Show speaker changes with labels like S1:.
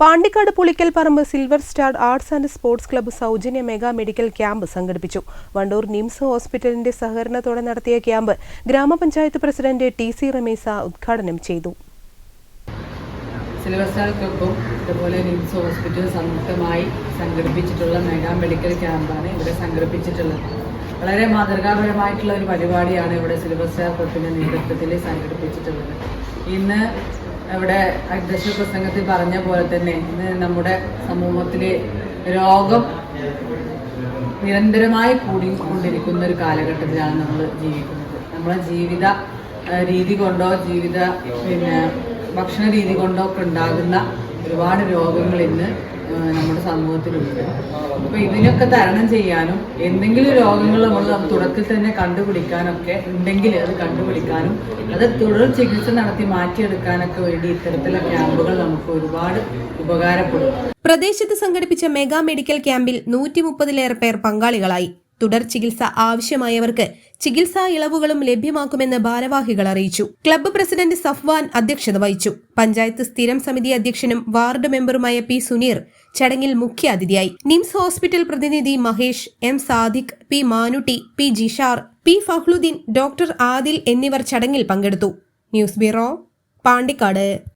S1: Pandikkad Pulikkal Paramba silver star arts and sports club സൗജന്യ mega medical camp സംഘടിപ്പിച്ചു. Wandoor nymphs ഹോസ്പിറ്റലിന്റെ സഹകരണത്തോടെ നടത്തിയ ക്യാമ്പ് ഗ്രാമപഞ്ചായത്ത് പ്രസിഡന്റ് ടി സി റമീസ ഉദ്ഘാടനം ചെയ്തു.
S2: സിൽവർ സ്റ്റാർ ക്ലബ്ബും അതുപോലെ നിംസ് ഹോസ്പിറ്റൽ സംയുക്തമായി സംഘടിപ്പിച്ചിട്ടുള്ള മെഗാ മെഡിക്കൽ ക്യാമ്പാണ് ഇവിടെ സംഘടിപ്പിച്ചിട്ടുള്ളത്. വളരെ മാതൃകാപരമായിട്ടുള്ള ഒരു പരിപാടിയാണ് ഇവിടെ സിൽവർ സ്റ്റാർ ക്ലബിന്റെ നേതൃത്വത്തിൽ സംഘടിപ്പിച്ചിട്ടുള്ളത്. ഇന്ന് ഇവിടെ അധ്യക്ഷ പ്രസംഗത്തിൽ പറഞ്ഞ പോലെ തന്നെ ഇന്ന് നമ്മുടെ സമൂഹത്തിൽ രോഗം നിരന്തരമായി കൂടിക്കൊണ്ടിരിക്കുന്ന ഒരു കാലഘട്ടത്തിലാണ് നമ്മൾ ജീവിക്കുന്നത്. നമ്മളെ ജീവിത രീതി കൊണ്ടോ ജീവിത പിന്നെ ഭക്ഷണ രീതി കൊണ്ടോ ഒക്കെ ഉണ്ടാകുന്ന ഒരുപാട് രോഗങ്ങൾ ഇന്ന് നമ്മുടെ സമൂഹത്തിലുണ്ട്. അപ്പോൾ ഇതിനൊക്കെ തരണം ചെയ്യാനും എന്തെങ്കിലും രോഗങ്ങൾ നമ്മൾ തുടക്കത്തിൽ തന്നെ കണ്ടുപിടിക്കാനൊക്കെ ഉണ്ടെങ്കിൽ അത് കണ്ടുപിടിക്കാനും അത് തുടർ ചികിത്സ നടത്തി മാറ്റിയെടുക്കാനൊക്കെ വേണ്ടി ഇത്തരത്തിലുള്ള ക്യാമ്പുകൾ നമുക്ക് ഒരുപാട് ഉപകാരപ്പെടും.
S1: പ്രദേശത്ത് സംഘടിപ്പിച്ച മെഗാ മെഡിക്കൽ ക്യാമ്പിൽ നൂറ്റി മുപ്പതിലേറെ പേർ പങ്കാളികളായി. തുടർ ചികിത്സ ആവശ്യമായവർക്ക് ചികിത്സാ ഇളവുകളും ലഭ്യമാക്കുമെന്ന് ഭാരവാഹികൾ അറിയിച്ചു. ക്ലബ്ബ് പ്രസിഡന്റ് സഫ്വാൻ അധ്യക്ഷത വഹിച്ചു. പഞ്ചായത്ത് സ്ഥിരം സമിതി അധ്യക്ഷനും വാർഡ് മെമ്പറുമായ പി സുനീർ ചടങ്ങിൽ മുഖ്യാതിഥിയായി നിംസ് ഹോസ്പിറ്റൽ പ്രതിനിധി Mahesh M Sadiq P Manutty P Jishar P Fahluddeen doctor Adil എന്നിവർ ചടങ്ങിൽ പങ്കെടുത്തു. News bureau Pandikkad.